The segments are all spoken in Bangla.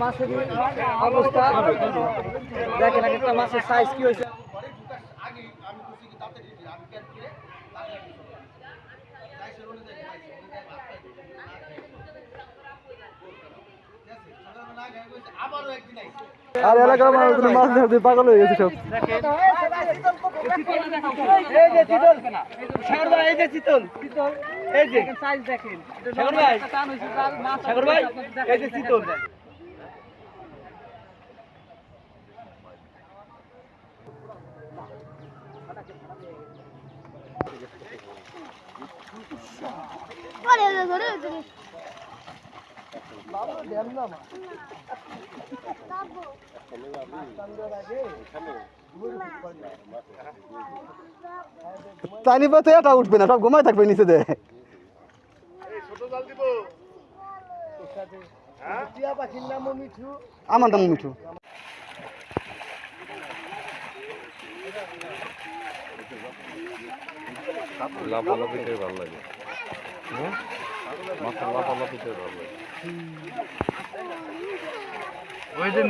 মাছের অবস্থা। দেখেন এক একটা মাছের সাইজ কি হয়েছে। আর এলাকার মানুষগুলো মাছ ধরতে পাগল হয়ে গেছে সব। চাইনি পাতে এটা উঠবে না, সব ঘুমায় থাকবে নিচে দে আমার নাম মিঠু। লাফালাফিতে ভালো লাগে। মাথা লাফালাফিতে ওই যে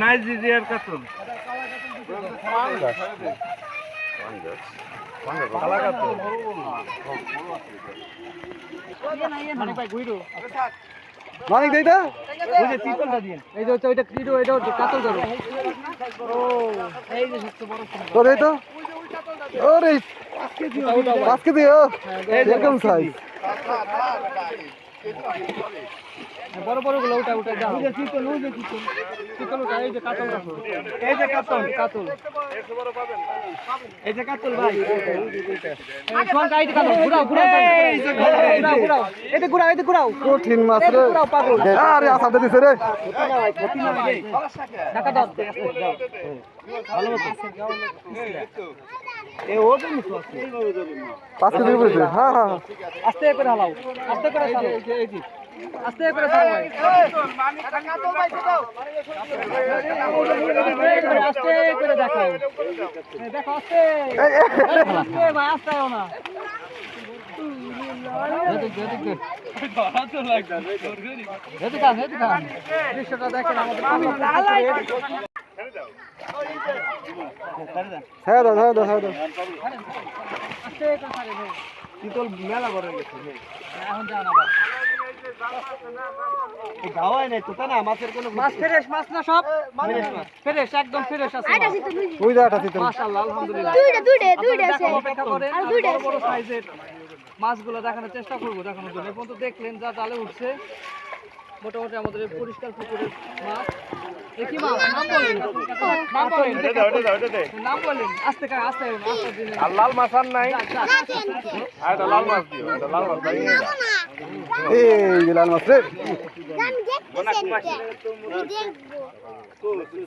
পাঙ্গাস। মানিক দেই ওই যে দিন এই যে হচ্ছে ওইটা এটা হচ্ছে কাতল ধরো। ও এই যে সবচেয়ে বড়। তো ওরে পাঁচ কেজি ও। এরকম সাইজ Dedim abi, abi. বড় বড়গুলো উঠা উঠা দাও যে চিতল ওই যে চিতল চিতল ওটা এই যে কাতল রাখো এই যে কাতল কাতল এই যে কাতল ভাই শোন কাতল ঘুরাও ঘুরাও এই যে ঘুরাও ঘুরাও এতে ঘুরাও এতে ঘুরাও কঠিন মাছ রে ঘুরাও পাগল আরে আসাতে দিছে রে টাকা দাও ভালো মতো এ ও তো আছে পাঁচ কেজি হ্যাঁ হ্যাঁ আস্তে করে হালাও আস্তে করে এই যে আস্তে করে চালো ভাই। আস্তে করে দেখো। এই দেখো আস্তে। আস্তে ভাই আস্তে আও না। হ্যাঁ হ্যাঁ হ্যাঁ শীতল মেলা বড় গেছে এখন যান আবার গাওয়াই নাই তো তা না মাছের কোনো মাছ ফ্রেশ মাছ না সব? ফ্রেশ একদম ফ্রেশ আছে দুই মাশাআল্লাহ আলহামদুলিল্লাহ। দুইটা দুইটা দুইটা আছে। আপনারা অপেক্ষা করেন আর দুইটা বড় আছে। বড় সাইজের মাছগুলো দেখানোর চেষ্টা করব দেখানোর জন্য। এই পর্যন্ত দেখলেন যা জালে উঠছে। মোটামুটি আমাদের পরিষ্কার পুকুরের মাছ। কি মাছ? নাম বলেন। নাম বলেন। নাম বলেন। আস্তে কা আস্তে আস্তে আর লাল মাছ আর নাই। আর লাল মাছ দিও লাল মাছ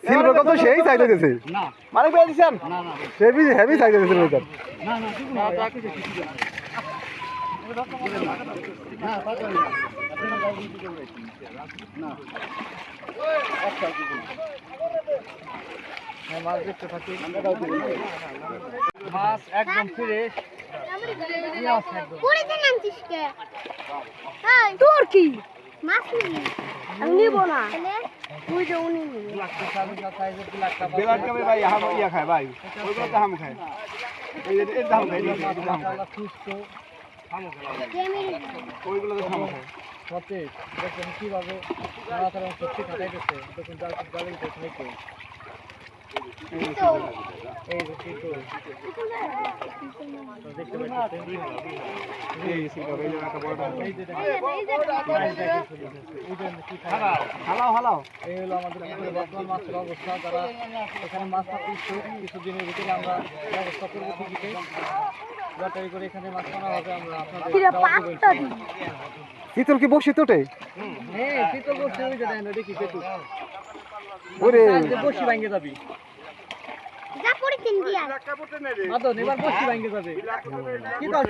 সিলভার সেই না না হেভি হেভি সাইজে দিছে ওইটা না না না তা কিছু কিছু মাছ দেখতে থাকি মাছ একদম ফ্রেশ পুরিতে নামছিস কে? এই তোর কি? মাছ নিবি। আমি নিব না। তুই যে উনি বেলার কবে ভাই হাম ইয়া খায় ভাই। ওইগুলো তো হাম খায়। এই যে এই দাম খায় এই দাম খায়। ওইগুলো তো হাম খায়। সতেজ দেখুন কীভাবে মাথার সত্যি কাটাইতেছে দেখুন জাল জালের উপর হালাও হালাও এই হলো আমাদের বর্তমান মাছের অবস্থা যারা এখানে মাছ কিছুদিনের ভিতরে আমরা ব্যবস্থা করব করে এখানে মাছ আনা হবে আমরা আপনাদের। শীতল কি বসে তোটে হ্যাঁ শীতল বসে ওই যে দেখি পেটু ওরে। বসি ভাঙ্গে যাবি। যা পুরিতে দিয়া। মাদন এবার বসি ভাঙ্গে যাবে। কি কর